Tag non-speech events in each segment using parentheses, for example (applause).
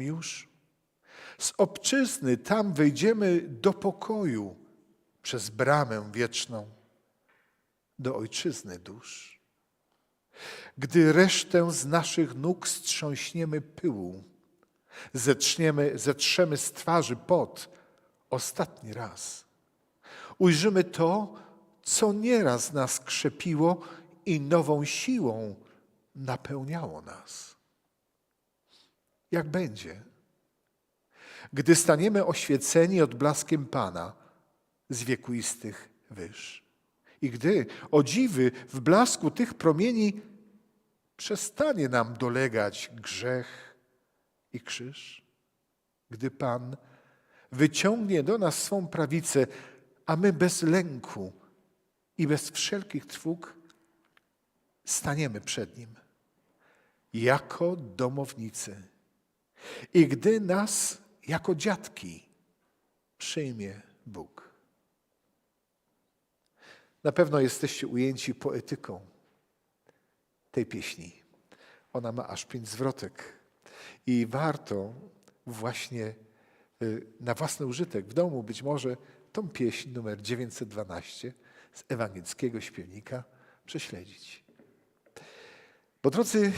już. Z obczyzny tam wejdziemy do pokoju przez bramę wieczną, do ojczyzny dusz. Gdy resztę z naszych nóg strząśniemy pyłu, zetrzniemy, zetrzemy z twarzy pot ostatni raz. Ujrzymy to, co nieraz nas krzepiło i nową siłą napełniało nas. Jak będzie? Gdy staniemy oświeceni odblaskiem Pana z wiekuistych wyż. I gdy, o dziwy, w blasku tych promieni przestanie nam dolegać grzech i krzyż. Gdy Pan wyciągnie do nas swą prawicę, a my bez lęku i bez wszelkich trwóg staniemy przed Nim jako domownicy. I gdy nas jako dziadki przyjmie Bóg. Na pewno jesteście ujęci poetyką tej pieśni. Ona ma aż pięć zwrotek i warto właśnie y, na własny użytek w domu być może tą pieśń numer 912 z ewangelickiego śpiewnika prześledzić. Bo drodzy,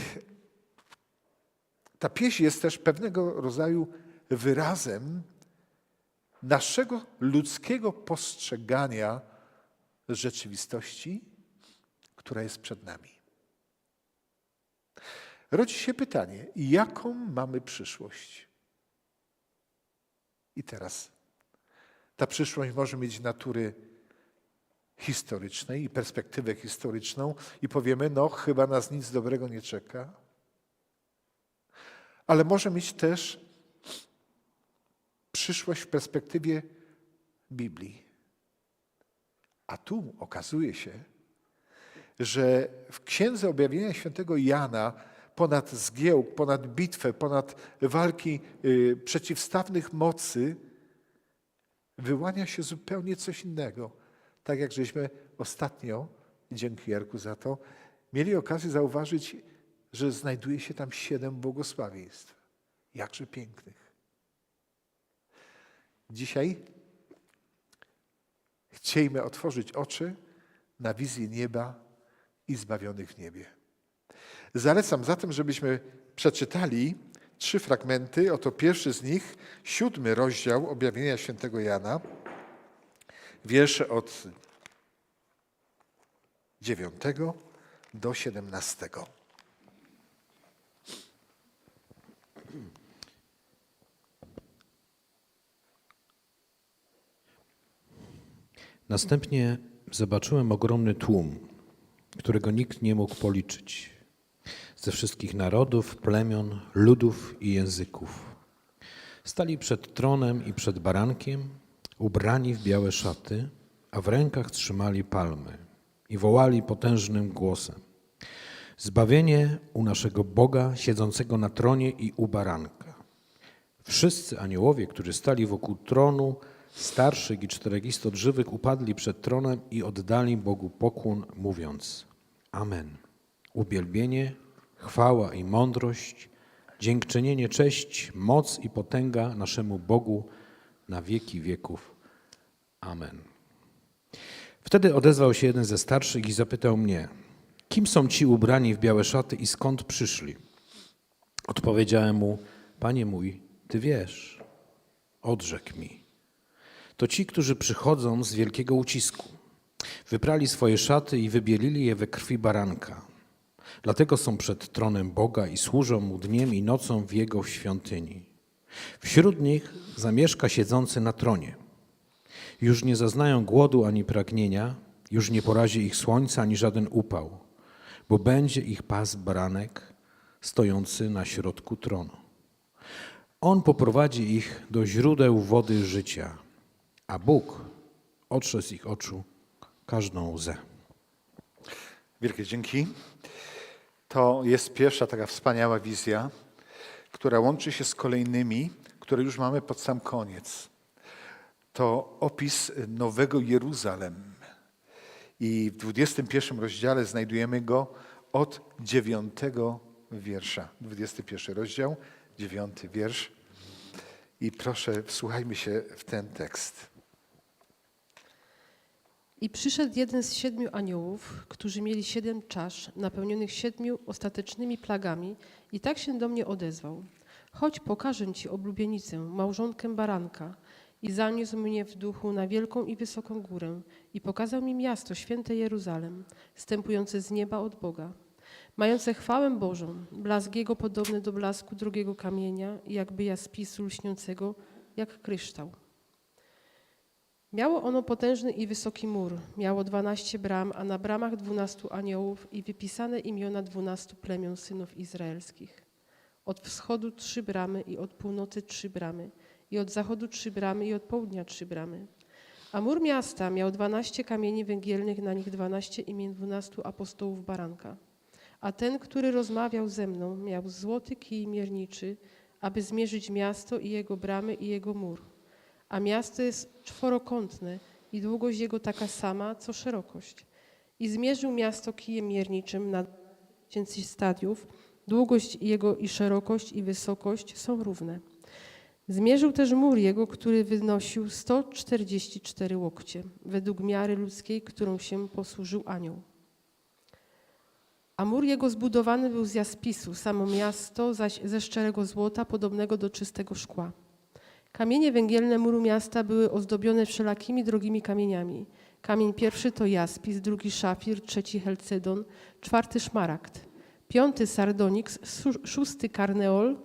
ta pieśń jest też pewnego rodzaju wyrazem naszego ludzkiego postrzegania rzeczywistości, która jest przed nami. Rodzi się pytanie, jaką mamy przyszłość? I teraz ta przyszłość może mieć natury historycznej i perspektywę historyczną i powiemy, no chyba nas nic dobrego nie czeka. Ale może mieć też przyszłość w perspektywie Biblii. A tu okazuje się, że w Księdze Objawienia Świętego Jana ponad zgiełk, ponad bitwę, ponad walki y, przeciwstawnych mocy wyłania się zupełnie coś innego. Tak jak żeśmy ostatnio, dzięki Jarku za to, mieli okazję zauważyć, że znajduje się tam siedem błogosławieństw. Jakże pięknych. Dzisiaj chciejmy otworzyć oczy na wizję nieba i zbawionych w niebie. Zalecam zatem, żebyśmy przeczytali trzy fragmenty. Oto pierwszy z nich, siódmy rozdział objawienia świętego Jana, wiersze od dziewiątego do siedemnastego. Następnie zobaczyłem ogromny tłum, którego nikt nie mógł policzyć, ze wszystkich narodów, plemion, ludów i języków. Stali przed tronem i przed barankiem, ubrani w białe szaty, a w rękach trzymali palmy i wołali potężnym głosem: Zbawienie u naszego Boga siedzącego na tronie i u baranka. Wszyscy aniołowie, którzy stali wokół tronu, starszych i czterech żywych, upadli przed tronem i oddali Bogu pokłon, mówiąc: Amen. Uwielbienie, chwała i mądrość, dziękczynienie, cześć, moc i potęga naszemu Bogu na wieki wieków. Amen. Wtedy odezwał się jeden ze starszych i zapytał mnie: Kim są ci ubrani w białe szaty i skąd przyszli? Odpowiedziałem mu: Panie mój, ty wiesz. Odrzekł mi. To ci, którzy przychodzą z wielkiego ucisku. Wyprali swoje szaty i wybielili je we krwi baranka. Dlatego są przed tronem Boga i służą mu dniem i nocą w jego świątyni. Wśród nich zamieszka siedzący na tronie. Już nie zaznają głodu ani pragnienia, już nie porazi ich słońca ani żaden upał, bo będzie ich pas baranek stojący na środku tronu. On poprowadzi ich do źródeł wody życia, a Bóg otrze z ich oczu każdą łzę. Wielkie dzięki. To jest pierwsza taka wspaniała wizja, która łączy się z kolejnymi, które już mamy pod sam koniec. To opis Nowego Jeruzalem. I w 21 rozdziale znajdujemy go od 9 wiersza. 21 rozdział, dziewiąty wiersz. I proszę, wsłuchajmy się w ten tekst. I przyszedł jeden z siedmiu aniołów, którzy mieli siedem czasz, napełnionych siedmiu ostatecznymi plagami, i tak się do mnie odezwał. Chodź, pokażę ci oblubienicę, małżonkę baranka. I zaniósł mnie w duchu na wielką i wysoką górę i pokazał mi miasto, święte Jeruzalem, stępujące z nieba od Boga, mające chwałę Bożą, blask jego podobny do blasku drugiego kamienia, jakby jaspisu lśniącego, jak kryształ. Miało ono potężny i wysoki mur, miało dwanaście bram, a na bramach dwunastu aniołów i wypisane imiona dwunastu plemion synów izraelskich. Od wschodu trzy bramy i od północy trzy bramy, i od zachodu trzy bramy i od południa trzy bramy. A mur miasta miał dwanaście kamieni węgielnych, na nich dwanaście imion dwunastu apostołów baranka. A ten, który rozmawiał ze mną, miał złoty kij mierniczy, aby zmierzyć miasto i jego bramy i jego mur. A miasto jest czworokątne i długość jego taka sama, co szerokość. I zmierzył miasto kijem mierniczym na tysięcy stadiów. Długość jego i szerokość i wysokość są równe. Zmierzył też mur jego, który wynosił 144 łokcie, według miary ludzkiej, którą się posłużył anioł. A mur jego zbudowany był z jaspisu, samo miasto zaś ze szczerego złota, podobnego do czystego szkła. Kamienie węgielne muru miasta były ozdobione wszelakimi drogimi kamieniami. Kamień pierwszy to jaspis, drugi szafir, trzeci helcedon, czwarty szmaragd, piąty sardoniks, szósty karneol,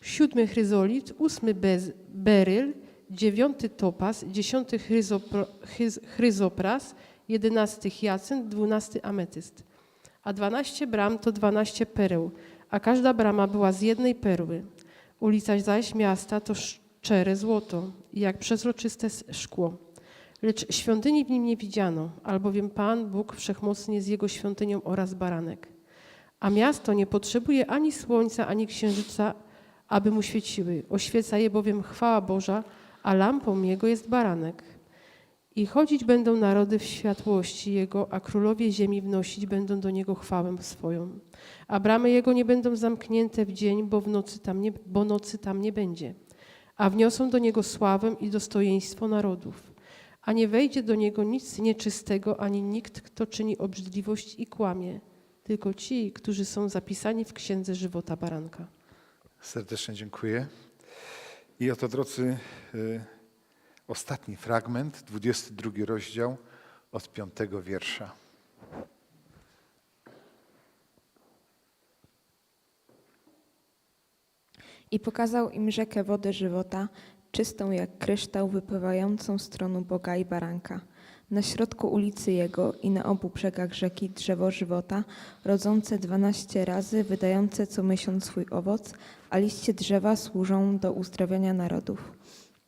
siódmy chryzolit, ósmy bez, beryl, dziewiąty topaz, dziesiąty chryzopro, chryz, chryzopras, jedenasty hiacynt, dwunasty ametyst. A dwanaście bram to dwanaście pereł, a każda brama była z jednej perły. Ulica zaś miasta to szczere złoto, jak przezroczyste szkło. Lecz świątyni w nim nie widziano, albowiem Pan, Bóg Wszechmocny jest jego świątynią oraz baranek. A miasto nie potrzebuje ani słońca, ani księżyca, aby mu świeciły. Oświeca je bowiem chwała Boża, a lampą jego jest baranek. I chodzić będą narody w światłości jego, a królowie ziemi wnosić będą do niego chwałę swoją. A bramy jego nie będą zamknięte w dzień, bo, w nocy, tam nie, bo nocy tam nie będzie. A wniosą do niego sławę i dostojeństwo narodów. A nie wejdzie do niego nic nieczystego, ani nikt, kto czyni obrzydliwość i kłamie, tylko ci, którzy są zapisani w księdze żywota baranka. Serdecznie dziękuję. I oto, drodzy, y, ostatni fragment, 22 rozdział od piątego wiersza. I pokazał im rzekę wody żywota, czystą jak kryształ, wypływającą z tronu Boga i Baranka. Na środku ulicy jego i na obu brzegach rzeki drzewo żywota, rodzące dwanaście razy, wydające co miesiąc swój owoc, a liście drzewa służą do uzdrawiania narodów.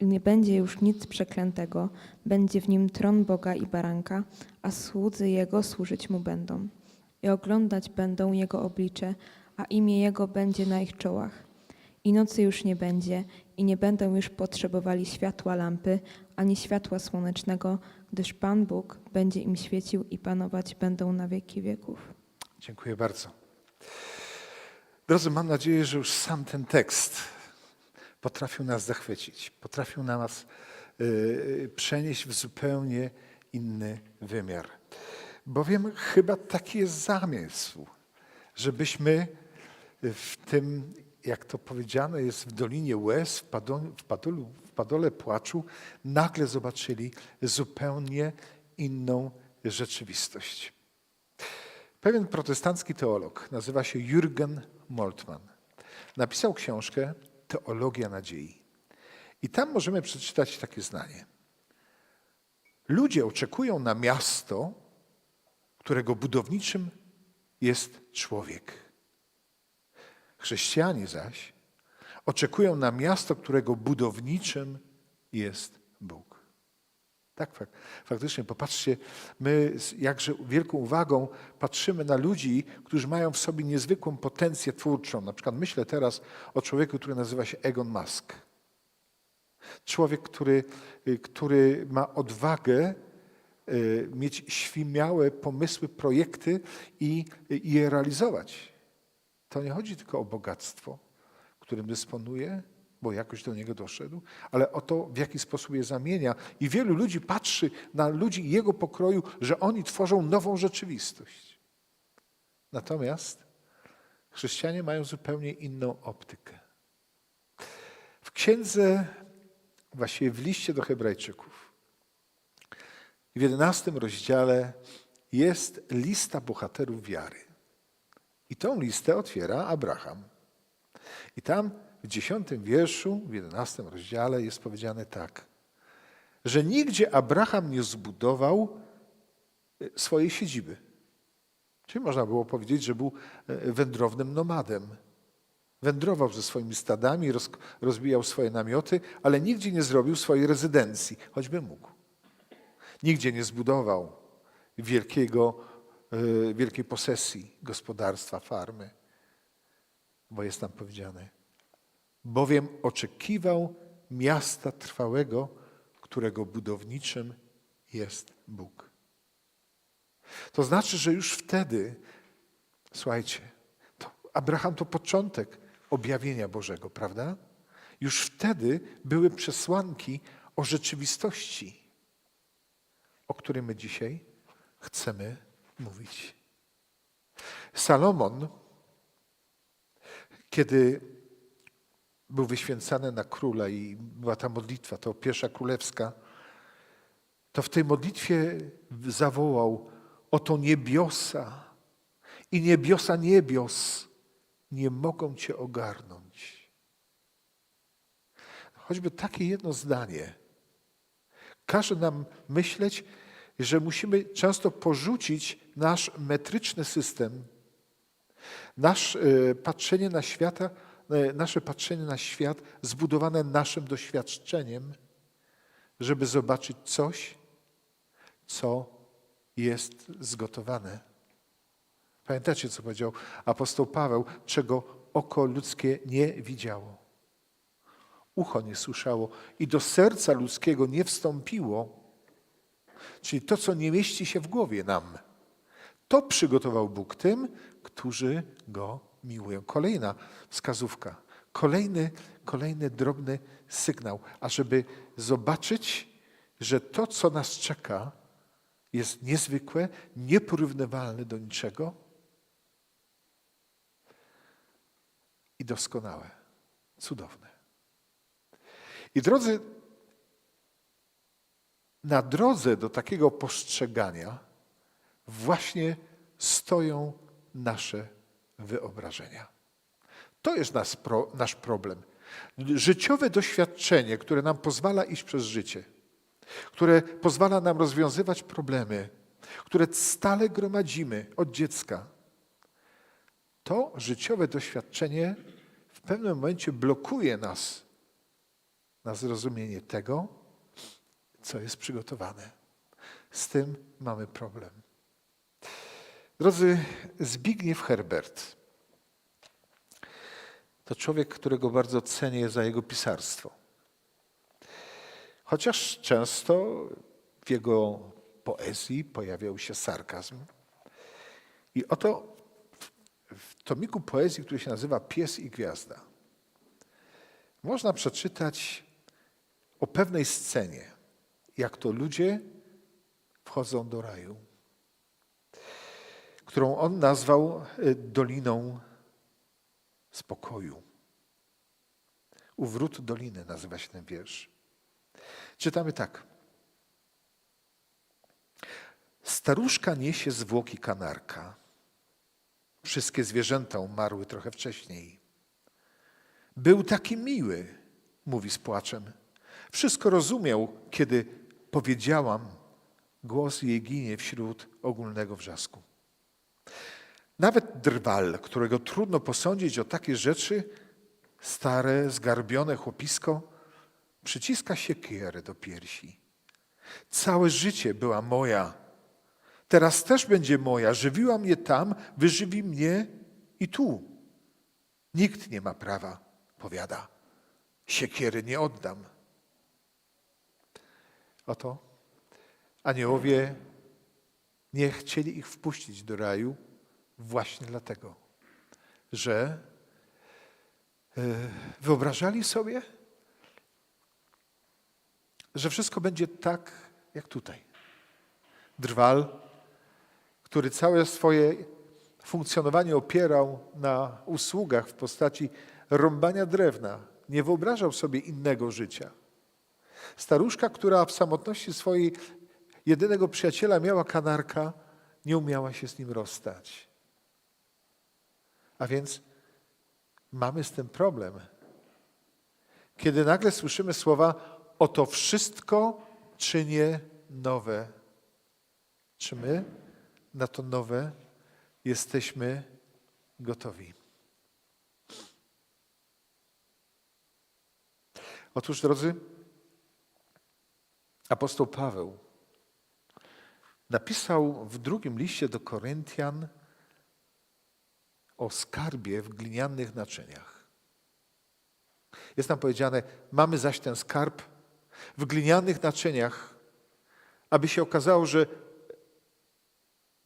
I nie będzie już nic przeklętego, będzie w nim tron Boga i Baranka, a słudzy jego służyć mu będą. I oglądać będą jego oblicze, a imię jego będzie na ich czołach. I nocy już nie będzie, i nie będą już potrzebowali światła lampy, ani światła słonecznego, gdyż Pan Bóg będzie im świecił i panować będą na wieki wieków. Dziękuję bardzo. Drodzy, mam nadzieję, że już sam ten tekst potrafił nas zachwycić, potrafił nas y, przenieść w zupełnie inny wymiar. Bowiem chyba taki jest zamysł, żebyśmy w tym, jak to powiedziane jest, w Dolinie Łez, w, padolu, w, padolu, w padole płaczu, nagle zobaczyli zupełnie inną rzeczywistość. Pewien protestancki teolog, nazywa się Jürgen Moltmann, napisał książkę Teologia nadziei. I tam możemy przeczytać takie zdanie. Ludzie oczekują na miasto, którego budowniczym jest człowiek. Chrześcijanie zaś oczekują na miasto, którego budowniczym jest Bóg. Tak, fak- faktycznie, popatrzcie, my z jakże wielką uwagą patrzymy na ludzi, którzy mają w sobie niezwykłą potencję twórczą. Na przykład myślę teraz o człowieku, który nazywa się Egon Musk. Człowiek, który, y, który ma odwagę y, mieć śmiałe pomysły, projekty i, i je realizować. To nie chodzi tylko o bogactwo, którym dysponuje, bo jakoś do niego doszedł, ale o to, w jaki sposób je zamienia. I wielu ludzi patrzy na ludzi jego pokroju, że oni tworzą nową rzeczywistość. Natomiast chrześcijanie mają zupełnie inną optykę. W księdze, właściwie w liście do Hebrajczyków, w jedenastym rozdziale jest lista bohaterów wiary. I tą listę otwiera Abraham. I tam w dziesiątym wierszu, w jedenastym rozdziale jest powiedziane tak, że nigdzie Abraham nie zbudował e, swojej siedziby. Czyli można było powiedzieć, że był e, wędrownym nomadem. Wędrował ze swoimi stadami, roz, rozbijał swoje namioty, ale nigdzie nie zrobił swojej rezydencji, choćby mógł. Nigdzie nie zbudował wielkiego, wielkiej posesji gospodarstwa, farmy, bo jest tam powiedziane, bowiem oczekiwał miasta trwałego, którego budowniczym jest Bóg. To znaczy, że już wtedy, słuchajcie, to Abraham to początek objawienia Bożego, prawda? Już wtedy były przesłanki o rzeczywistości, o której my dzisiaj chcemy mówić. Salomon, kiedy był wyświęcany na króla i była ta modlitwa, to pierwsza królewska, to w tej modlitwie zawołał: Oto niebiosa i niebiosa niebios nie mogą Cię ogarnąć. Choćby takie jedno zdanie każe nam myśleć, że musimy często porzucić nasz metryczny system, nasz, e, patrzenie na świata, e, nasze patrzenie na świat zbudowane naszym doświadczeniem, żeby zobaczyć coś, co jest zgotowane. Pamiętacie, co powiedział apostoł Paweł, czego oko ludzkie nie widziało, ucho nie słyszało i do serca ludzkiego nie wstąpiło, czyli to, co nie mieści się w głowie nam. To przygotował Bóg tym, którzy Go miłują. Kolejna wskazówka, kolejny, kolejny drobny sygnał, ażeby zobaczyć, że to, co nas czeka, jest niezwykłe, nieporównywalne do niczego i doskonałe, cudowne. I drodzy, na drodze do takiego postrzegania właśnie stoją nasze wyobrażenia. To jest nasz, pro, nasz problem. Życiowe doświadczenie, które nam pozwala iść przez życie, które pozwala nam rozwiązywać problemy, które stale gromadzimy od dziecka. To życiowe doświadczenie w pewnym momencie blokuje nas na zrozumienie tego, co jest przygotowane. Z tym mamy problem. Drodzy, Zbigniew Herbert to człowiek, którego bardzo cenię za jego pisarstwo. Chociaż często w jego poezji pojawiał się sarkazm. I oto w tomiku poezji, który się nazywa Pies i Gwiazda, można przeczytać o pewnej scenie, jak to ludzie wchodzą do raju, którą on nazwał y, Doliną Spokoju. Uwrót Doliny nazywa się ten wiersz. Czytamy tak. Staruszka niesie zwłoki kanarka. Wszystkie zwierzęta umarły trochę wcześniej. Był taki miły, mówi z płaczem. Wszystko rozumiał, kiedy powiedziałam, głos jej ginie wśród ogólnego wrzasku. Nawet drwal, którego trudno posądzić o takie rzeczy, stare, zgarbione chłopisko, przyciska siekierę do piersi. Całe życie była moja. Teraz też będzie moja. Żywiła mnie tam, wyżywi mnie i tu. Nikt nie ma prawa, powiada. Siekiery nie oddam. Oto aniołowie nie chcieli ich wpuścić do raju właśnie dlatego, że wyobrażali sobie, że wszystko będzie tak jak tutaj. Drwal, który całe swoje funkcjonowanie opierał na usługach w postaci rąbania drewna, nie wyobrażał sobie innego życia. Staruszka, która w samotności swojej jedynego przyjaciela miała kanarka, nie umiała się z nim rozstać. A więc mamy z tym problem. Kiedy nagle słyszymy słowa, oto wszystko czynię nowe. Czy my na to nowe jesteśmy gotowi? Otóż, drodzy, apostoł Paweł napisał w drugim liście do Koryntian o skarbie w glinianych naczyniach. Jest tam powiedziane, mamy zaś ten skarb w glinianych naczyniach, aby się okazało, że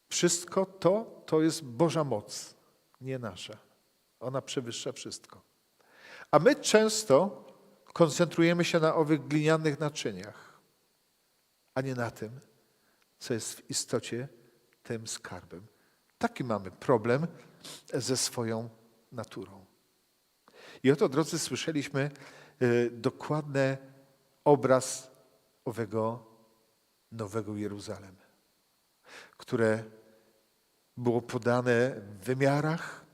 wszystko to, to jest Boża moc, nie nasza. Ona przewyższa wszystko. A my często koncentrujemy się na owych glinianych naczyniach, a nie na tym, co jest w istocie tym skarbem. Taki mamy problem ze swoją naturą. I oto, drodzy, słyszeliśmy y, dokładny obraz owego nowego Jeruzalem, które było podane w wymiarach,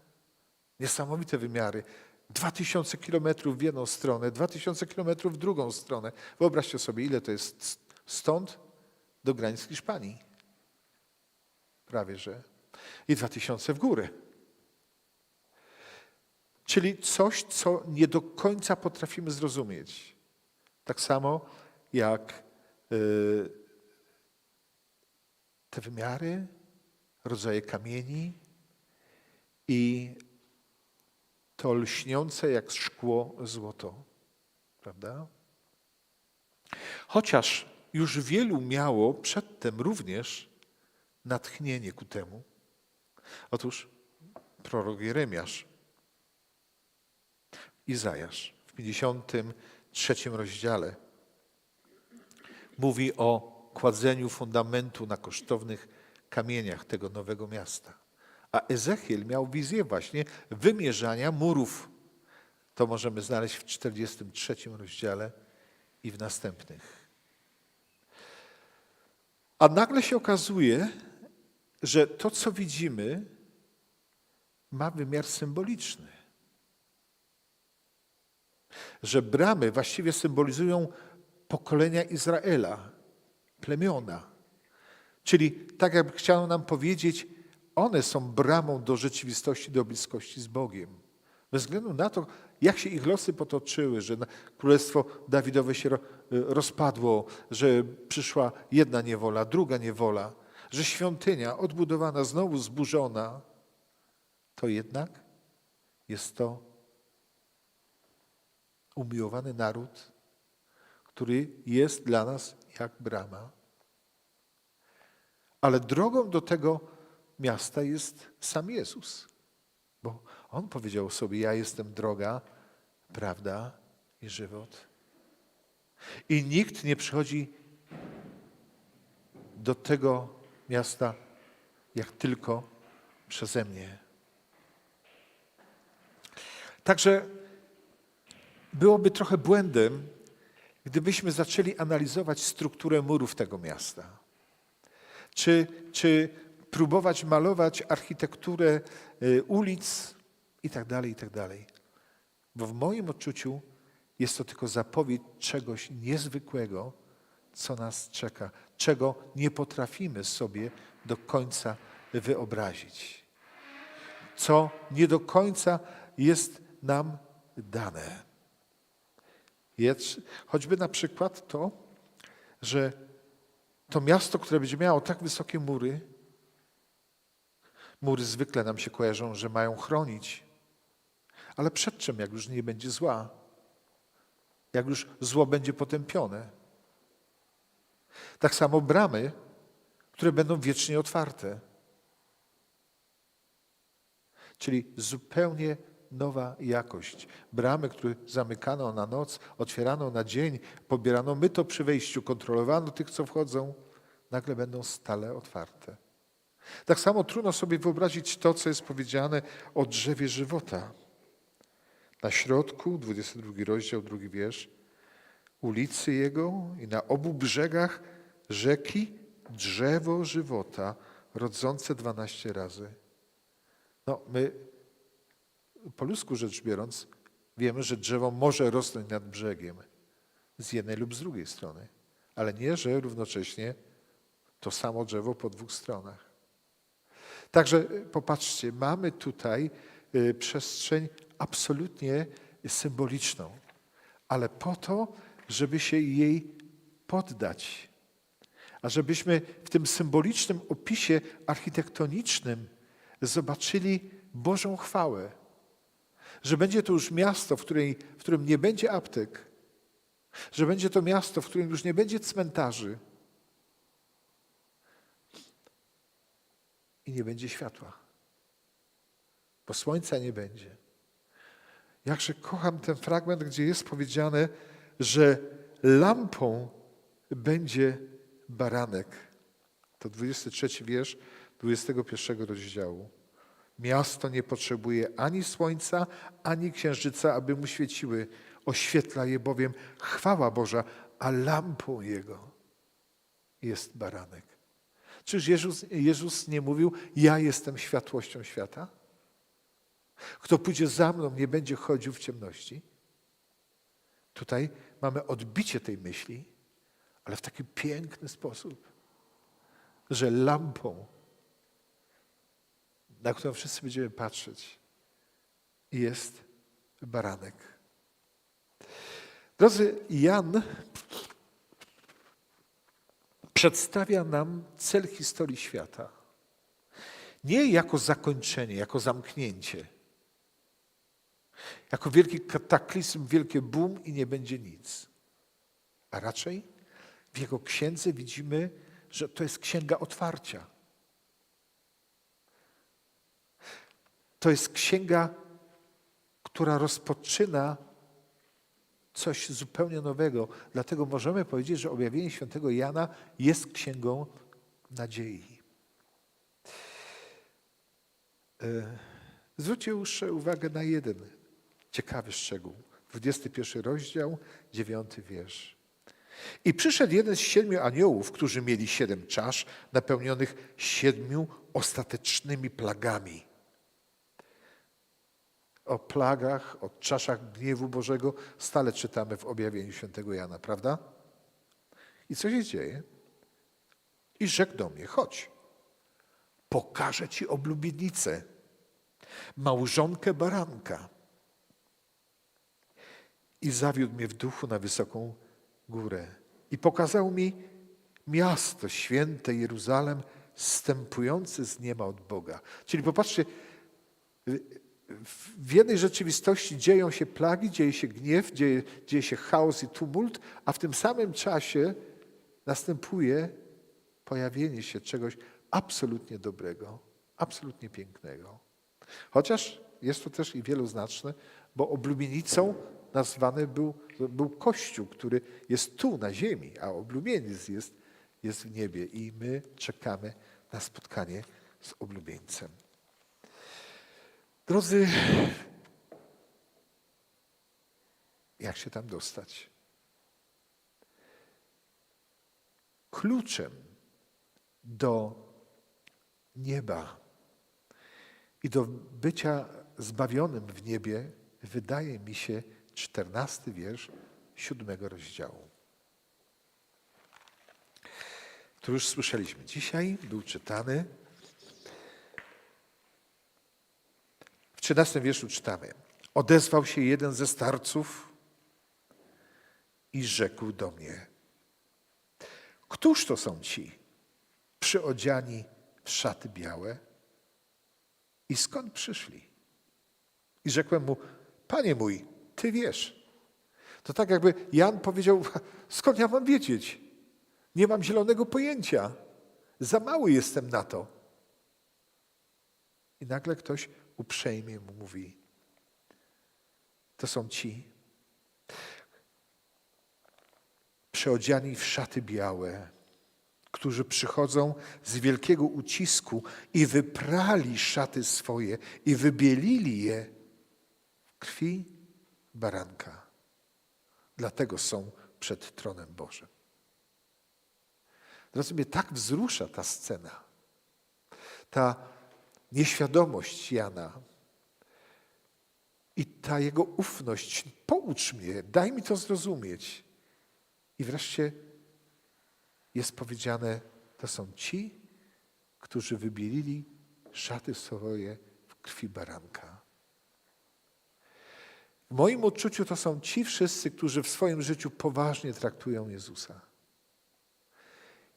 niesamowite wymiary. Dwa tysiące kilometrów w jedną stronę, dwa tysiące kilometrów w drugą stronę. Wyobraźcie sobie, ile to jest stąd do granic Hiszpanii. Prawie że. I dwa tysiące w górę. Czyli coś, co nie do końca potrafimy zrozumieć. Tak samo jak y, te wymiary, rodzaje kamieni i to lśniące jak szkło złoto. Prawda? Chociaż już wielu miało przedtem również natchnienie ku temu. Otóż prorok Jeremiasz, Izajasz w 53 rozdziale mówi o kładzeniu fundamentu na kosztownych kamieniach tego nowego miasta. A Ezechiel miał wizję właśnie wymierzania murów. To możemy znaleźć w 43 rozdziale i w następnych. A nagle się okazuje, że to, co widzimy, ma wymiar symboliczny. Że bramy właściwie symbolizują pokolenia Izraela, plemiona. Czyli tak jakby chciano nam powiedzieć, one są bramą do rzeczywistości, do bliskości z Bogiem. Bez względu na to, jak się ich losy potoczyły, że królestwo Dawidowe się ro- rozpadło, że przyszła jedna niewola, druga niewola, że świątynia odbudowana, znowu zburzona, to jednak jest to umiłowany naród, który jest dla nas jak brama. Ale drogą do tego miasta jest sam Jezus. Bo On powiedział sobie, ja jestem droga, prawda i żywot. I nikt nie przychodzi do tego miasta jak tylko przeze mnie. Także byłoby trochę błędem, gdybyśmy zaczęli analizować strukturę murów tego miasta. Czy, czy próbować malować architekturę y, ulic i tak dalej, i tak. Bo w moim odczuciu jest to tylko zapowiedź czegoś niezwykłego, co nas czeka, czego nie potrafimy sobie do końca wyobrazić, co nie do końca jest nam dane. Jest choćby na przykład to, że to miasto, które będzie miało tak wysokie mury, mury zwykle nam się kojarzą, że mają chronić, ale przed czym, jak już nie będzie zła? Jak już zło będzie potępione? Tak samo bramy, które będą wiecznie otwarte. Czyli zupełnie nowa jakość. Bramy, które zamykano na noc, otwierano na dzień, pobierano myto przy wejściu, kontrolowano tych, co wchodzą, nagle będą stale otwarte. Tak samo trudno sobie wyobrazić to, co jest powiedziane o drzewie żywota. Na środku, 22 rozdział, drugi wiersz, ulicy Jego i na obu brzegach rzeki drzewo żywota, rodzące 12 razy. No, my po ludzku rzecz biorąc, wiemy, że drzewo może rosnąć nad brzegiem z jednej lub z drugiej strony, ale nie, że równocześnie to samo drzewo po dwóch stronach. Także y, popatrzcie, mamy tutaj y, przestrzeń absolutnie symboliczną, ale po to, żeby się jej poddać. A żebyśmy w tym symbolicznym opisie architektonicznym zobaczyli Bożą chwałę. Że będzie to już miasto, w, której, w którym nie będzie aptek, że będzie to miasto, w którym już nie będzie cmentarzy i nie będzie światła, bo słońca nie będzie. Jakże kocham ten fragment, gdzie jest powiedziane, że lampą będzie baranek. To 23 wiersz 21 rozdziału. Miasto nie potrzebuje ani słońca, ani księżyca, aby mu świeciły. Oświetla je bowiem chwała Boża, a lampą jego jest baranek. Czyż Jezus, Jezus nie mówił, ja jestem światłością świata? Kto pójdzie za mną, nie będzie chodził w ciemności. Tutaj mamy odbicie tej myśli, ale w taki piękny sposób, że lampą, na którą wszyscy będziemy patrzeć, jest baranek. Drodzy, Jan przedstawia nam cel historii świata. Nie jako zakończenie, jako zamknięcie. Jako wielki kataklizm, wielkie boom i nie będzie nic. A raczej w jego księdze widzimy, że to jest księga otwarcia. To jest księga, która rozpoczyna coś zupełnie nowego. Dlatego możemy powiedzieć, że objawienie świętego Jana jest księgą nadziei. E, Zwróćcie już uwagę na jeden ciekawy szczegół. 21 rozdział, 9 wiersz. I przyszedł jeden z siedmiu aniołów, którzy mieli siedem czasz napełnionych siedmiu ostatecznymi plagami. O plagach, o czaszach gniewu Bożego stale czytamy w objawieniu świętego Jana, prawda? I co się dzieje? I rzekł do mnie, chodź, pokażę ci oblubienicę, małżonkę baranka. I zawiódł mnie w duchu na wysoką górę. I pokazał mi miasto święte Jeruzalem, stępujące z nieba od Boga. Czyli popatrzcie, w jednej rzeczywistości dzieją się plagi, dzieje się gniew, dzieje, dzieje się chaos i tumult, a w tym samym czasie następuje pojawienie się czegoś absolutnie dobrego, absolutnie pięknego. Chociaż jest to też i wieloznaczne, bo oblubienicą nazwany był, był Kościół, który jest tu na ziemi, a oblubieniec jest, jest w niebie i my czekamy na spotkanie z oblubieńcem. Drodzy, jak się tam dostać? Kluczem do nieba i do bycia zbawionym w niebie wydaje mi się czternasty wiersz siódmego rozdziału. który już słyszeliśmy. Dzisiaj był czytany. W trzynastym wierszu czytamy. Odezwał się jeden ze starców i rzekł do mnie. Któż to są ci przyodziani w szaty białe? I skąd przyszli? I rzekłem mu, panie mój, ty wiesz. To tak jakby Jan powiedział, (laughs) skąd ja mam wiedzieć? Nie mam zielonego pojęcia. Za mały jestem na to. I nagle ktoś uprzejmie mu mówi, to są ci przeodziani w szaty białe, którzy przychodzą z wielkiego ucisku i wyprali szaty swoje i wybielili je w krwi baranka. Dlatego są przed tronem Bożym. Drodzy, mnie tak wzrusza ta scena, ta nieświadomość Jana i ta jego ufność. Poucz mnie, daj mi to zrozumieć. I wreszcie jest powiedziane, to są ci, którzy wybielili szaty swoje w krwi baranka. W moim odczuciu to są ci wszyscy, którzy w swoim życiu poważnie traktują Jezusa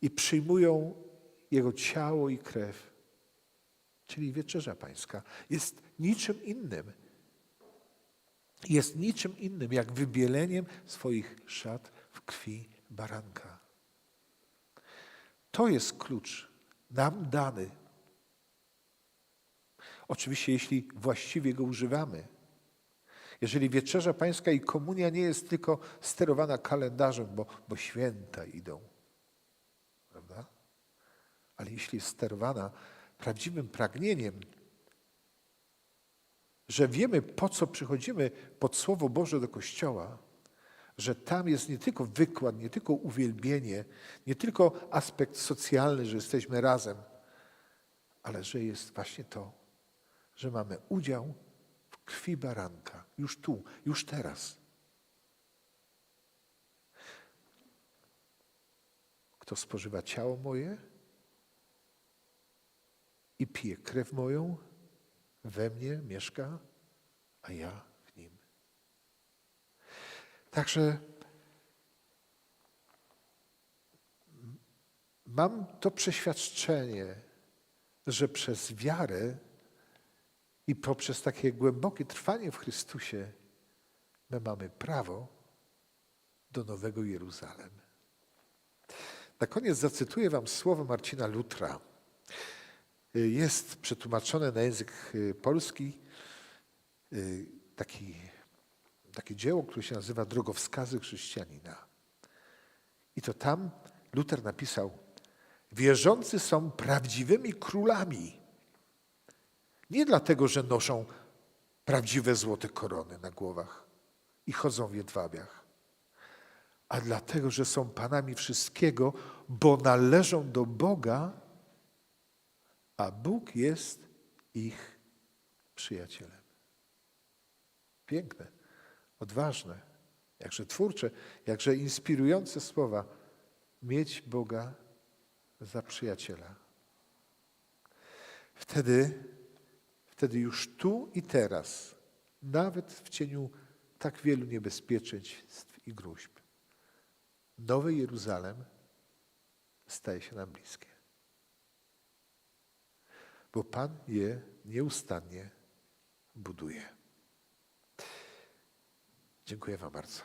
i przyjmują Jego ciało i krew, czyli wieczerza pańska, jest niczym innym. Jest niczym innym, jak wybieleniem swoich szat w krwi baranka. To jest klucz nam dany. Oczywiście, jeśli właściwie go używamy. Jeżeli wieczerza pańska i komunia nie jest tylko sterowana kalendarzem, bo, bo święta idą, prawda? Ale jeśli jest sterowana prawdziwym pragnieniem, że wiemy, po co przychodzimy pod Słowo Boże do Kościoła, że tam jest nie tylko wykład, nie tylko uwielbienie, nie tylko aspekt socjalny, że jesteśmy razem, ale że jest właśnie to, że mamy udział w krwi baranka, już tu, już teraz. Kto spożywa ciało moje i pije krew moją, we mnie mieszka, a ja w nim. Także mam to przeświadczenie, że przez wiarę i poprzez takie głębokie trwanie w Chrystusie my mamy prawo do Nowego Jeruzalem. Na koniec zacytuję Wam słowo Marcina Lutra. Jest przetłumaczone na język y, polski y, taki, takie dzieło, które się nazywa Drogowskazy chrześcijanina. I to tam Luther napisał: Wierzący są prawdziwymi królami. Nie dlatego, że noszą prawdziwe złote korony na głowach i chodzą w jedwabiach, a dlatego, że są panami wszystkiego, bo należą do Boga a Bóg jest ich przyjacielem. Piękne, odważne, jakże twórcze, jakże inspirujące słowa. Mieć Boga za przyjaciela. Wtedy, wtedy już tu i teraz, nawet w cieniu tak wielu niebezpieczeństw i gruźb, Nowy Jeruzalem staje się nam bliskie bo Pan je nieustannie buduje. Dziękuję Wam bardzo.